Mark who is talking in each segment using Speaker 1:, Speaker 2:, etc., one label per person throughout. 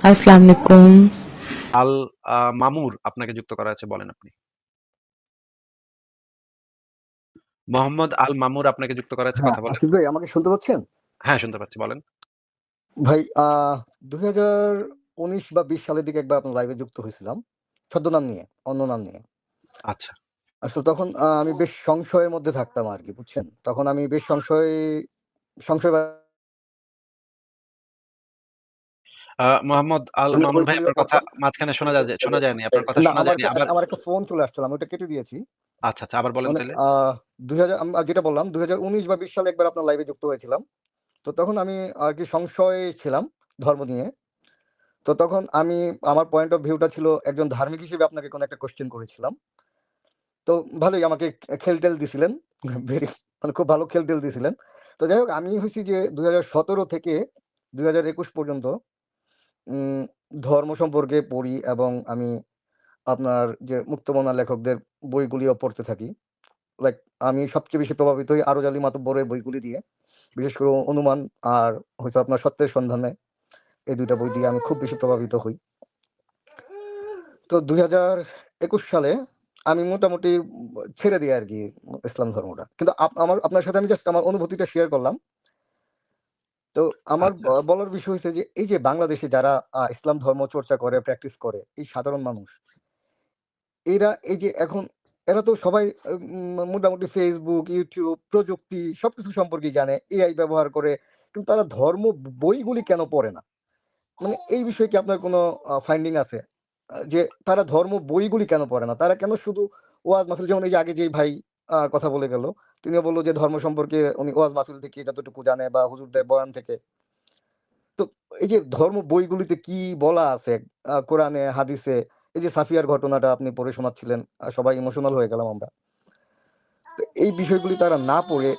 Speaker 1: আসসালামু আলাইকুম।
Speaker 2: আল মামুর আপনাকে যুক্ত করা আছে বলেন আপনি। মোহাম্মদ আল মামুর আপনাকে যুক্ত করা আছে
Speaker 3: হ্যাঁ,
Speaker 2: কথা বলেন।
Speaker 3: আসিফ ভাই আমাকে শুনতে পাচ্ছেন?
Speaker 2: হ্যাঁ, শুনতে পাচ্ছি বলেন।
Speaker 3: ভাই আ ২০১৯ বা ২০ সালের দিকে একবার আপনার লাইভে যুক্ত হয়েছিলাম। ছদ্মনাম নিয়ে, অন্য নাম নিয়ে।
Speaker 2: আচ্ছা।
Speaker 3: আসলে তখন আমি বেশ সংশয়ের মধ্যে থাকতাম আর কি বুঝছেন? তখন আমি বেশ সংশয় সংশয়
Speaker 2: মোহাম্মদ আল মামুন ভাই আপনার কথা মাঝখানে শোনা যায় শোনা যায়নি। আপনার কথা শোনা যায়নি। আবার
Speaker 3: আমার একটা ফোন চলে আসছিল। আমি ওটা কেটে দিয়েছি।
Speaker 2: আচ্ছা, আচ্ছা আবার বলেন
Speaker 3: মানে। আ ২০০০ যেটা বললাম ২০১৯ বা ২০ সালে একবার আপনার লাইভে যুক্ত হয়েছিলাম। তো তখন আমি আরকি সংশয়ে ছিলাম ধর্ম নিয়ে। তো তখন আমি আমার পয়েন্ট অফ ভিউটা ছিল একজন ধার্মিক হিসেবে আপনাকে কোনো একটা কোয়েশ্চেন করেছিলাম। তো ভালোই আমাকে খেল-টেল দিছিলেন। ভেরি মানে খুব ভালো খেল-টেল দিছিলেন। তো যাই হোক আমি হইছি যে ২০১৭ থেকে ২০২১ পর্যন্ত ধর্ম সম্পর্কে পড়ি এবং আমি আপনার যে মুক্তমনা লেখকদের বইগুলিও পড়তে থাকি। লাইক আমি সবচেয়ে বেশি প্রভাবিত হই আরজ আলী মাতব্বরের বইগুলি দিয়ে। বিশেষ করে অনুমান আর হয়তো আপনার সত্যের সন্ধানে। এই ২ টা বই দিয়ে আমি খুব বেশি প্রভাবিত হই। তো ২০২১ সালে আমি মোটামুটি ছেড়ে দিই আর কি ইসলাম ধর্মটা। কিন্তু আমার, আপনার সাথে আমি জাস্ট আমার অনুভূতিটা শেয়ার করলাম। তো আমার ব
Speaker 2: আচ্ছা।
Speaker 3: বলার বিষয় হইছে যে এই যে বাংলাদেশে যারা আ ইসলাম ধর্ম চর্চা করে, প্র্যাকটিস করে, এই সাধারণ মানুষ এরা এই যে এখন এরা তো সবাই উম মোটামুটি Facebook, YouTube, প্রযুক্তি সবকিছু সম্পর্কেই জানে। AI ব্যবহার করে। কিন্তু তারা ধর্ম ব বইগুলি কেন পড়ে না? মানে এই বিষয়ে কি আপনার কোনো আ ফাইন্ডিং আছে? আ যে তারা ধর্ম বইগুলি কেন পড়ে না? তারা কেন শুধু ওয়াজ মাহফিল যেমন এই যে আগে যেই ভাই কথা বলে গেল, তিনিও বলল যে ধর্ম সম্পর্কে উনি ওয়াজ মাহফিল থেকে যতটুকু জানে বা হুজুর হুজুরদের বয়ান থেকে। তো এই যে ধর্ম বইগুলিতে কি বলা আছে কোরআনে, হাদিসে এই যে সাফিয়ার ঘটনাটা আপনি পড়ে শোনাচ্ছিলেন, সবাই ইমোশনাল হয়ে গেলাম আমরা। এই বিষয়গুলি তারা না পড়ে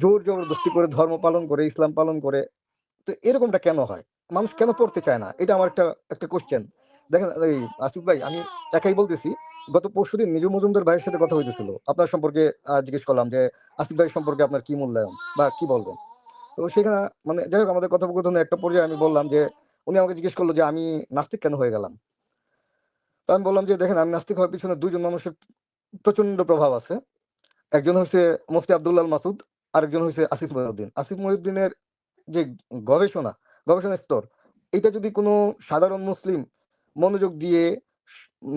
Speaker 3: জোর জবরদস্তি করে ধর্ম পালন করে, ইসলাম পালন করে। তো এরকমটা কেন হয়? মানুষ কেন পড়তে চায় না? এটা আমার একটা একটা কোয়েশ্চেন। দেখেন এই আসিফ ভাই আমি একাই বলতেছি। গত পরশু দিন নিজু মজুমদার ভাইয়ের সাথে কথা হইতেছিল। আপনার সম্পর্কে জিজ্ঞেস করলাম যে আসিফ ভাই সম্পর্কে আপনার কি মূল্যায়ন বা কি বলবেন? তো সেখানে মানে যাই হোক আমাদের কথোপকথনে একটা পর্যায়ে আমি বললাম যে উনি আমাকে জিজ্ঞেস করল যে আমি নাস্তিক কেন হয়ে গেলাম? তো আমি বললাম যে দেখেন আমি নাস্তিক হওয়ার পিছনে ২ জন মানুষের প্রচণ্ড প্রভাব আছে। একজন হইছে মুফতি আব্দুল্লাহ আল মাসুদ, আরেকজন হইছে আসিফ মহিউদ্দিন। আসিফ মহিউদ্দিনের যে গবেষণা, গবেষণার স্তর এটা যদি কোনো সাধারণ মুসলিম মনোযোগ দিয়ে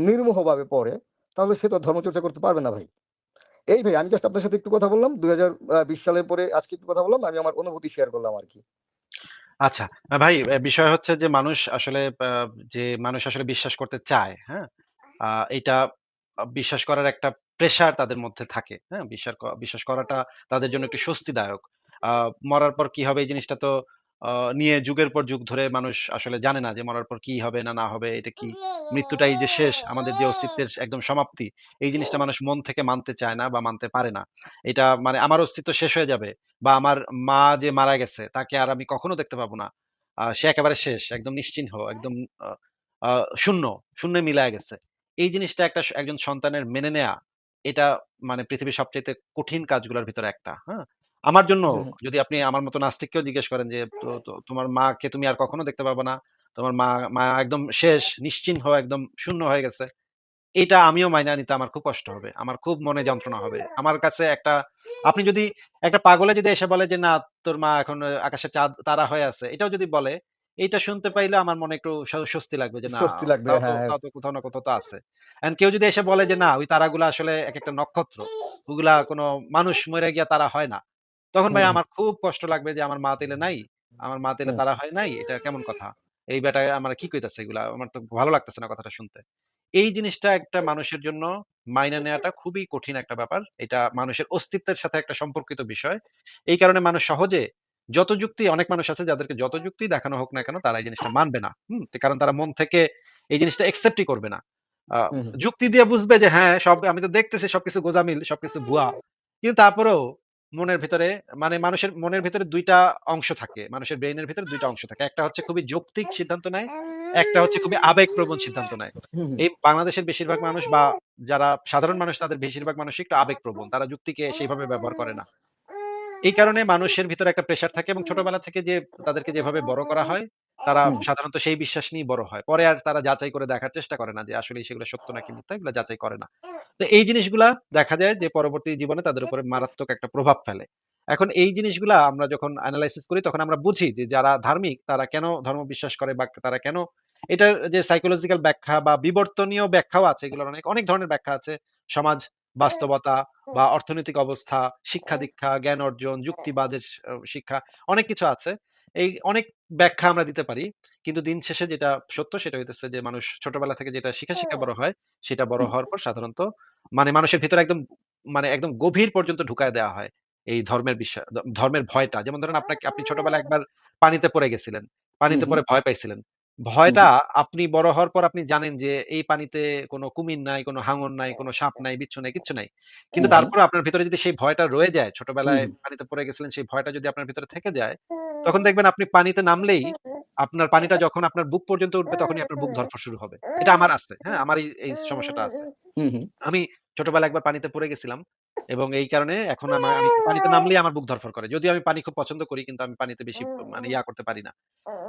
Speaker 3: নির্মোহভাবে পড়ে, তাহলে সে তো ধর্মচর্চা করতে পারবে না ভাই। এই ভাই আমি জাস্ট আপনার সাথে একটু কথা বললাম। ২০২০ সালের পরে আজকে একটু কথা বললাম। আমি আমার অনুভূতি শেয়ার করলাম আরকি।
Speaker 2: আচ্ছা। ভাই বিষয় হচ্ছে যে মানুষ আসলে যে মানুষ আসলে বিশ্বাস করতে চায়, হ্যাঁ? আ এইটা বিশ্বাস করার একটা প্রেশার তাদের মধ্যে থাকে, হ্যাঁ? বিশ্বাস বিশ্বাস করাটা তাদের জন্য একটু স্বস্তিদায়ক। মরার পর কি হবে এই জিনিসটা তো নিয়ে যুগের পর যুগ ধরে মানুষ আসলে জানে না যে মরার পর কি হবে না, না হবে এটা কি মৃত্যুটাই যে শেষ, আমাদের যে অস্তিত্বের একদম সমাপ্তি, এই জিনিসটা মানুষ মন থেকে মানতে চায় না বা মানতে পারে না। এটা মানে আমার অস্তিত্ব শেষ হয়ে যাবে বা আমার মা যে মারা গেছে তাকে আর আমি কখনো দেখতে পাবো না। সে একেবারে শেষ, একদম নিশ্চিহ্ন, একদম আ শূন্য, মিলায় গেছে। এই জিনিসটা একটা একজন সন্তানের মেনে নেয়া, এটা মানে পৃথিবীর সবচেয়ে কঠিন কাজগুলোর ভিতরে একটা, হ্যাঁ? আমার জন্য। যদি আপনি আমার মতো নাস্তিককেও জিজ্ঞেস করেন যে তো তো তোমার মাকে তুমি আর কখনো দেখতে পাবা না। তোমার মা মা একদম শেষ, নিশ্চিহ্ন, একদম শূন্য হয়ে গেছে। এটা আমিও মাইনা নিতে আমার খুব কষ্ট হবে। আমার খুব মনে যন্ত্রণা হবে। আমার কাছে একটা আপনি যদি একটা পাগলে যদি এসে বলে যে, "না, তোর মা এখন আকাশে চাঁদ তারা হয়ে আছে।" এটাও যদি বলে, এইটা শুনতে পাইলে আমার মনে একটু স্বস্তি লাগবে যে, "না,
Speaker 3: স্বস্তি লাগবে
Speaker 2: তাও তো
Speaker 3: হ্যাঁ।
Speaker 2: তাও তো কোথাও না কোথাও তো আছে।" অ্যান্ড কেউ যদি এসে বলে যে, "না, ওই তারাগুলা আসলে এক একটা নক্ষত্র। ওগুলা কোনো মানুষ মরে গিয়া তারা হয় না।" তখন ভাই আমার খুব কষ্ট লাগবে যে, আমার মা তাইলে নাই। আমার মা
Speaker 3: হুম।
Speaker 2: তারা হয় নাই। এটা কেমন কথা? এই বেটা আমারে কি কইতাছে এগুলা? আমার তো ভালো লাগতেছে না কথাটা শুনতে। এই জিনিসটা একটা মানুষের জন্য মাইনা নেয়াটা খুবই কঠিন একটা ব্যাপার। এটা মানুষের অস্তিত্বের সাথে একটা সম্পর্কিত বিষয়। এই কারণে মানুষ সহজে যত যুক্তি অনেক মানুষ আছে যাদেরকে যত যুক্তি দেখানো হোক না কেন তারা এই জিনিসটা মানবে না। হম কারণ তারা মন থেকে এই জিনিসটা একসেপ্টই করবে না। যুক্তি দিয়ে বুঝবে যে হ্যাঁ, সব আমি তো দেখতেছি সবকিছু গোজামিল সবকিছু ভুয়া। কিন্তু তারপরেও মনের ভিতরে মানে মানুষের মনের ভিতরে দুইটা অংশ থাকে। মানুষের ব্রেইনের ভিতরে দুইটা অংশ থাকে। একটা হচ্ছে খুবই যৌক্তিক সিদ্ধান্ত নেয়, একটা হচ্ছে খুবই আবেগপ্রবণ সিদ্ধান্ত নেয়। এই বাংলাদেশের বেশিরভাগ মানুষ বা যারা সাধারণ মানুষ তাদের বেশিরভাগ মানুষ একটু আবেগপ্রবণ। তারা যুক্তিকে সেইভাবে ব্যবহার করে না। এই কারণে মানুষের ভিতরে একটা প্রেশার থাকে এবং ছোটবেলা থেকে যে তাদেরকে যেভাবে বড় করা হয়, তারা সাধারণত সেই বিশ্বাস নিয়েই বড় হয়। পরে আর তারা যাচাই করে দেখার চেষ্টা করে না যে আসলেই সেগুলো সত্য নাকি মিথ্যা এগুলো যাচাই করে না। তো এই জিনিসগুলা দেখা যায় যে পরবর্তী জীবনে তাদের উপরে মারাত্মক একটা প্রভাব ফেলে। এখন এই জিনিসগুলা আমরা যখন এনালাইসিস করি তখন আমরা বুঝি যে যারা ধার্মিক তারা কেন ধর্ম বিশ্বাস করে বা তারা কেন এটার যে সাইকোলজিক্যাল ব্যাখ্যা বা বিবর্তনীয় ব্যাখ্যাও আছে এগুলোর অনেক, অনেক ধরনের ব্যাখ্যা আছে। সমাজ বাস্তবতা বা অর্থনৈতিক অবস্থা, শিক্ষা-দীক্ষা, জ্ঞান অর্জন, যুক্তিবাদের শিক্ষা অনেক কিছু আছে। এই অনেক ব্যাখ্যা আমরা দিতে পারি। কিন্তু দিন শেষে যেটা সত্য সেটা হইতেছে যে মানুষ ছোটবেলা থেকে যেটা শিখে, শিখে বড় হয় সেটা বড় হওয়ার পর সাধারণত মানে মানুষের ভিতরে একদম মানে একদম গভীর পর্যন্ত ঢুকায় দেওয়া হয়। এই ধর্মের বিশ্বা দ ধর্মের ভয়টা। যেমন ধরেন আপনাকে আপনি ছোটবেলায় একবার পানিতে পড়ে গেছিলেন। পানিতে। পড়ে ভয় পাইছিলেন। ভয়টা। আপনি বড় হওয়ার পর আপনি জানেন যে এই পানিতে কোনো কুমির নাই, কোনো হাঙর নাই, কোনো সাপ নাই, বিচ্ছু নাই, কিচ্ছু নাই। কিন্তু। তারপরেও আপনার ভেতরে যদি সেই ভয়টা রয়ে যায়, ছোটবেলায়
Speaker 3: হুম।
Speaker 2: পানিতে পড়ে গেছিলেন সেই ভয়টা যদি আপনার ভেতরে থেকে যায়, তখন দেখবেন আপনি পানিতে নামলেই আপনার পানিটা যখন আপনার বুক পর্যন্ত উঠবে তখনই আপনার বুক ধড়ফড় শুরু হবে। এটা আমার আছে, হ্যাঁ? আমার এই, এই সমস্যাটা আছে।
Speaker 3: হুম, হুম।
Speaker 2: আমি ছোটবেলায় একবার পানিতে পড়ে গেছিলাম এবং এই কারণে এখন আমার আমি পানিতে নামলেই আমার বুক ধড়ফড় করে। যদিও আমি পানি খুব পছন্দ করি কিন্তু আমি পানিতে বেশি মানে ইয়া করতে পারি না।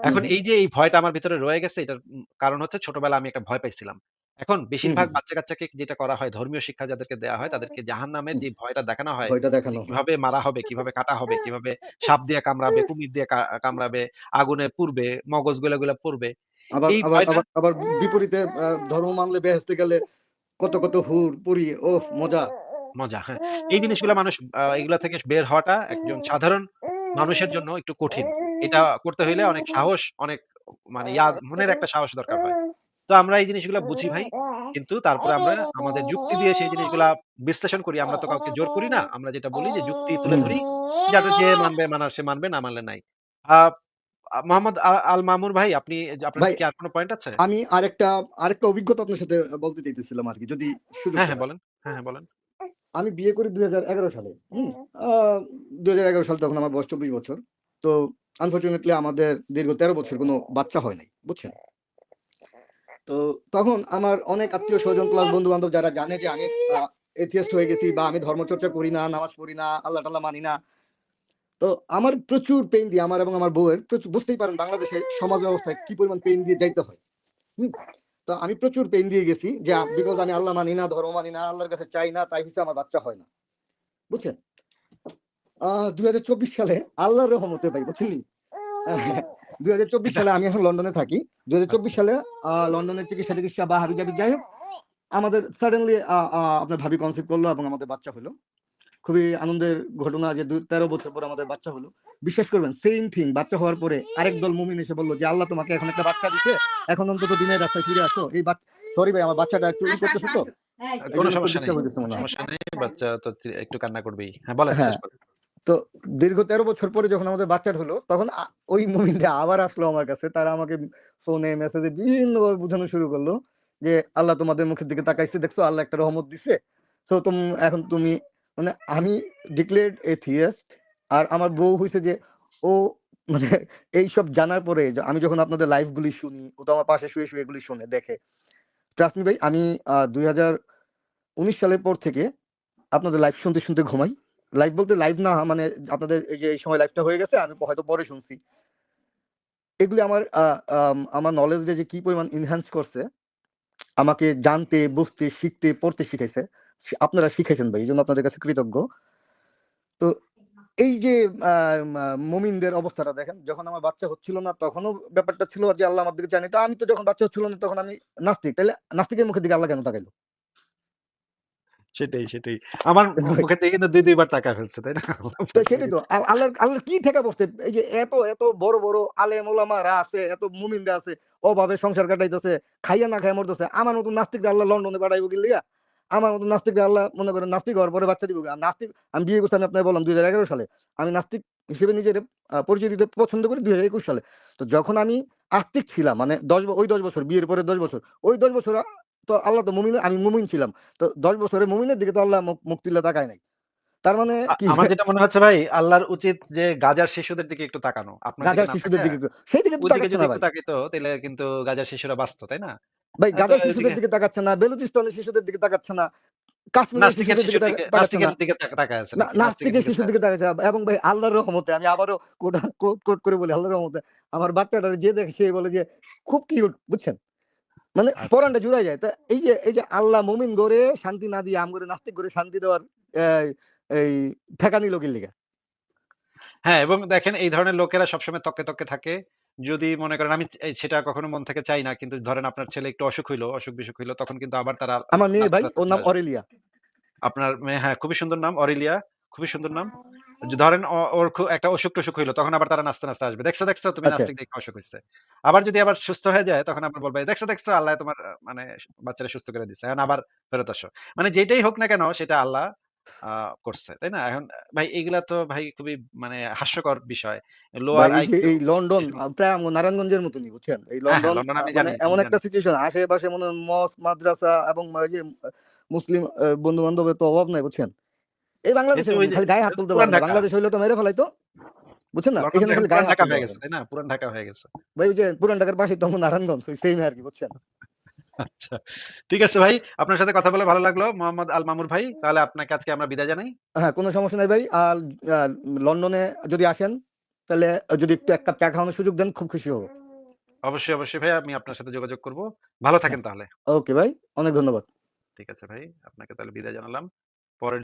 Speaker 2: এখন এই যে এই ভয়টা আমার ভিতরে রয়ে গেছে এটার উম কারণ হচ্ছে ছোটবেলায় আমি একটা ভয় পাইছিলাম। এখন
Speaker 3: হুম,
Speaker 2: বেশিরভাগ
Speaker 3: হুম।
Speaker 2: বাচ্চা-কাচ্চাকে যেটা করা হয় ধর্মীয় শিক্ষা যাদেরকে দেয়া হয় তাদেরকে জাহান্নামের
Speaker 3: হুম।
Speaker 2: যে ভয়টা দেখানো হয়
Speaker 3: ভয়টা
Speaker 2: যে
Speaker 3: দেখানো হয়।
Speaker 2: কীভাবে মারা হবে, কীভাবে কাটা হবে, কীভাবে সাপ দিয়ে কামড়াবে, কুমির দিয়ে কা কামড়াবে, আগুনে পুড়বে, মগজ গলে, গলে পুড়বে।
Speaker 3: আবার
Speaker 2: এই
Speaker 3: আবার
Speaker 2: ভয়টা
Speaker 3: আবার আবার বিপরীতে আ ধর্ম মানলে বেহেশতে গেলে কত, কত হুর, পরী ওহ মজা!
Speaker 2: মজা, হ্যাঁ। এই জিনিসগুলা মানুষ এগুলা থেকে বের হওয়াটা একজন সাধারণ মানুষের জন্য একটু কঠিন। এটা করতে হইলে অনেক সাহস, অনেক মানে মনের একটা সাহস দরকার হয়। তো আমরা এই জিনিসগুলা বুঝি ভাই। কিন্তু তারপরে আমরা আমাদের যুক্তি দিয়ে সেই জিনিসগুলা বিশ্লেষণ করি। আমরা তো কাউকে জোর করি না। আমরা যেটা বলি যে যুক্তি তুলে ধরি। যাতে যে মানবে মানার সে মানবে, না মানলে নাই। মোহাম্মদ আল মামুন ভাই আপনি আপনার কি আর কোন পয়েন্ট আছে?
Speaker 3: আমি আরেকটা আরেকটা অভিজ্ঞতা আপনার সাথে বলতে চাইতেছিলাম আরকি যদি
Speaker 2: হ্যাঁ, হ্যাঁ বলেন। হ্যাঁ, হ্যাঁ বলেন।
Speaker 3: আমি বিয়ে করি ২০১১ সালে। হুম? আ ২০১১ সালে তখন আমার বয়স ২৪ বছর। তো আনফরচুনেটলি আমাদের দীর্ঘ ১৩ বছর কোনো বাচ্চা হয় নাই। বুঝছেন? তো তখন আমার অনেক আত্মীয়-স্বজন প্লাস বন্ধু-বান্ধব যারা জানে যে আমি এথিয়েস্ট হয়ে গেছি বা আমি ধর্মচর্চা করি না, নামাজ পড়ি না, আল্লাহ-টাল্লাহ মানি না। তো আমার প্রচুর পেইন দিয়ে আমার এবং আমার বউয়ের প্রচুর বুঝতেই পারেন বাংলাদেশের সমাজ ব্যবস্থায় কি পরিমাণ পেইন দিয়ে যাইতে হয়। হুম? তো আমি প্রচুর পেইন দিয়ে গেছি যে বিকজ আমি আল্লাহ মানি না, ধর্ম মানি না, আল্লাহর কাছে চাই না, তাই হইছে আমার বাচ্চা হয় না। বুঝছেন? আ ২০২৪ সালে আল্লাহর রহমতে ভাই বুঝছেননি? ২০২৪
Speaker 2: এটা
Speaker 3: সালে আমি এখন লন্ডনে থাকি। দুই
Speaker 2: হাজার
Speaker 3: চব্বিশ সালে লন্ডনের চিকিৎসা-টিকিৎসা বা হাবি-জাবি যাই হোক, আমাদের সাডেনলি আপনার ভাবি কনসিভ করল এবং আমাদের বাচ্চা হলো। খুবই আনন্দের ঘটনা যে ১৩ বছর পরে আমাদের বাচ্চা হলো। বিশ্বাস করবেন সেইম থিং বাচ্চা হওয়ার পরে আরেক দল মুমিন এসে বলল যে, "আল্লাহ তোমাকে এখন একটা বাচ্চা দিছে। এখন অন্তত দিনের রাস্তায় ফিরে আসো।" এই সরি ভাই আমার বাচ্চাটা একটু ই করতেছে তো।
Speaker 2: কোন সমস্যা নেই।
Speaker 3: হয়।
Speaker 2: সমস্যা নেই। বাচ্চা তো একটু কান্না করবেই। হ্যাঁ বলেন
Speaker 3: হ্যাঁ। তো দীর্ঘ ১৩ বছর পরে যখন আমাদের বাচ্চাটা হলো, তখন ওই মুমিনরা আবার আসলো আমার কাছে। তারা আমাকে ফোনে, মেসেজে বিভিন্নভাবে বুঝানো শুরু করল যে, "আল্লাহ তোমাদের মুখের দিকে তাকাইছে। দেখছ আল্লাহ একটা রহমত দিছে। তো তুম এখন তুমি" মানে আমি ডিক্লেয়ার্ড এ থিয়েস্ট আর আমার বউ হয়েছে যে ও মানে এইসব জানার পরে আমি যখন আপনাদের লাইভ গুলি শুনি, ও তো আমার পাশে শুয়ে, শুয়ে এগুলি শুনে দেখে। ট্রাস্ট ভাই আমি আ ২০১৯ সালের পর থেকে আপনাদের লাইভ শুনতে, শুনতে ঘুমাই। লাইভ বলতে লাইভ না মানে আপনাদের এই যে এই সময় লাইভটা হয়ে গেছে আমি হয়তো পরে শুনছি। এগুলি আমার আমার নলেজে যে কি পরিমাণ এনহান্স করছে, আমাকে জানতে, বুঝতে, শিখতে, পড়তে শিখাইছে। আপনারা শিখাইছেন ভাই। এজন্য আপনাদের কাছে কৃতজ্ঞ। তো এই যে মুমিনদের অবস্থাটা দেখেন, যখন আমার বাচ্চা হচ্ছিল না তখনও ব্যাপারটা ছিল যে আল্লাহ আমার দিকে চায়নি। তো আমি তো যখন বাচ্চা হচ্ছিল না তখন আমি নাস্তিক। তাইলে নাস্তিকের মুখের দিকে আল্লাহ কেন তাকাইলো?
Speaker 2: সেটাই, সেটাই। আমার মুখের দিকে কিন্তু ২, ২ বার ফেলছে, তাই না?
Speaker 3: সেটাই তো। আ আল্লাহর আল্লাহর কি ঠেকা বসছে? এই যে এত, এত বড়, বড় আলেম ওলামারা আছে, এত মুমিনরা আছে, অভাবে সংসার কাটাইতেছে, খাইয়া না খাইয়া মরতেছে। আমার মতন নাস্তিকরা আল্লাহ লন্ডনে পাঠাইবো কি লিগা? আমার মতন নাস্তিকরা আল্লাহ মনে করেন নাস্তিক হওয়ার পরে বাচ্চা দিবো। নাস্তিক আমি বিয়ে করছি আমি আপনাকে বললাম ২০১১ সালে। আমি নাস্তিক হিসেবে নিজেরে পরিচয় দিতে পছন্দ করি ২০২১ সালে। তো যখন আমি আস্তিক ছিলাম মানে ১০ ব ওই ১০ বছর বিয়ের পরে ১০ বছর। ওই ১০ বছর তো আল্লাহ তো মুমিন আমি মুমিন ছিলাম। তো ১০ বছরের মুমিনের দিকে তো আল্লাহ মুখ তাকায় নাই। তার মানে কি
Speaker 2: আমার যেটা মনে হচ্ছে ভাই আল্লাহর উচিত যে গাজার শিশুদের দিকে একটু তাকানো। আপনার
Speaker 3: গাজার শিশুদের দিকে তো
Speaker 2: যদি
Speaker 3: না
Speaker 2: তাকাইতো তাইলে কিন্তু গাজার শিশুরা বাঁচত, তাই না?
Speaker 3: ভাই গাজার শিশুদের দিকে তাকাচ্ছে না, বেলুচিস্তানের শিশুদের দিকে তাকাচ্ছে না, এবং ভাই আল্লাহর রহমতে আমি আবারও কোট কোট করে বলি আল্লাহর রহমতে আমার বাচ্চাটারে যে দেখে সে বলে যে খুব কিউট বুঝছেন? মানে
Speaker 2: আচ্ছা।
Speaker 3: পরানটা যায়। তা এই যে এই যে আল্লাহ মুমিন গড়ে শান্তি না দিয়ে আমগরে নাস্তিক করে শান্তি দেওয়ার এই এই লোকের লিগা?
Speaker 2: হ্যাঁ, এবং দেখেন এই ধরনের লোকেরা সবসময় তককে, তককে থাকে। যদি মনে করেন আমি সেটা কখনো মন থেকে চাই না। কিন্তু ধরেন আপনার ছেলে একটু অসুখ হইল, অসুখ-বিসুখ হইল তখন কিন্তু আবার তারা
Speaker 3: আমার মেয়ে ভাই ওর নাম অরেলিয়া।
Speaker 2: আপনার মেয়ে হ্যাঁ, খুবই সুন্দর নাম অরেলিয়া। খুবই সুন্দর নাম। ধরেন ওর একটা অসুখ-টসুখ হইল তখন আবার তারা নাচতে, নাচতে আসবে। দেখছ, দেখছ তুমি। নাস্তিক দেখে অসুখ হইছে। আবার যদি আবার সুস্থ হয়ে যায় তখন আবার বলবে, দেখছ, দেখছ আল্লাহ তোমার মানে বাচ্চারা সুস্থ করে দিছে। এখন আবার ফেরত আসো। মানে যেটাই হোক না কেন সেটা আল্লাহ করছে। তাই না? এখন ভাই এগুলা তো ভাই খুবই মানে হাস্যকর বিষয়। লোয়ার
Speaker 3: এই লন্ডন প্রায় নারায়ণগঞ্জের মতনই বুঝছেন? এই
Speaker 2: হ্যাঁ, হ্যাঁ,
Speaker 3: লন্ডন মানে এমন একটা সিচুয়েশন আশেপাশে মনে মস্ক, মাদ্রাসা এবং যে মুসলিম বন্ধু-বান্ধবের তো অভাব নাই বুঝছেন? এই বাংলাদেশে
Speaker 2: তো
Speaker 3: খালি গায়ে হাত তুলতে পারে না। বাংলাদেশ হইলে তো মেরে ফেলাইতো। বুঝছেন না?
Speaker 2: তো
Speaker 3: এখানে গায়ে
Speaker 2: ঢাকা হয়ে গেছে। তাই না? পুরান ঢাকা হয়ে গেছে।
Speaker 3: ভাই ওই যে পুরান ঢাকার পাশে তো নারায়ণগঞ্জ ওই সেম আরকি বুঝছেন?
Speaker 2: আচ্ছা। ঠিক আছে ভাই। আপনার সাথে কথা বলে ভালো লাগল মোহাম্মদ আল মামুর ভাই। তাহলে আপনাকে আজকে আমরা বিদায় জানাই।
Speaker 3: হ্যাঁ, কোনো সমস্যা নেই ভাই। আর লন্ডনে যদি আসেন তাহলে যদি একটু এক কাপ চা খাওয়ানোর সুযোগ দেন খুব খুশি হব।
Speaker 2: অবশ্যই, অবশ্যই ভাই আমি আপনার সাথে যোগাযোগ করব। ভালো
Speaker 3: হ্যাঁ।
Speaker 2: থাকেন তাহলে।
Speaker 3: ওকে ভাই। অনেক ধন্যবাদ।
Speaker 2: ঠিক আছে ভাই। আপনাকে তাহলে বিদায় জানালাম। পরের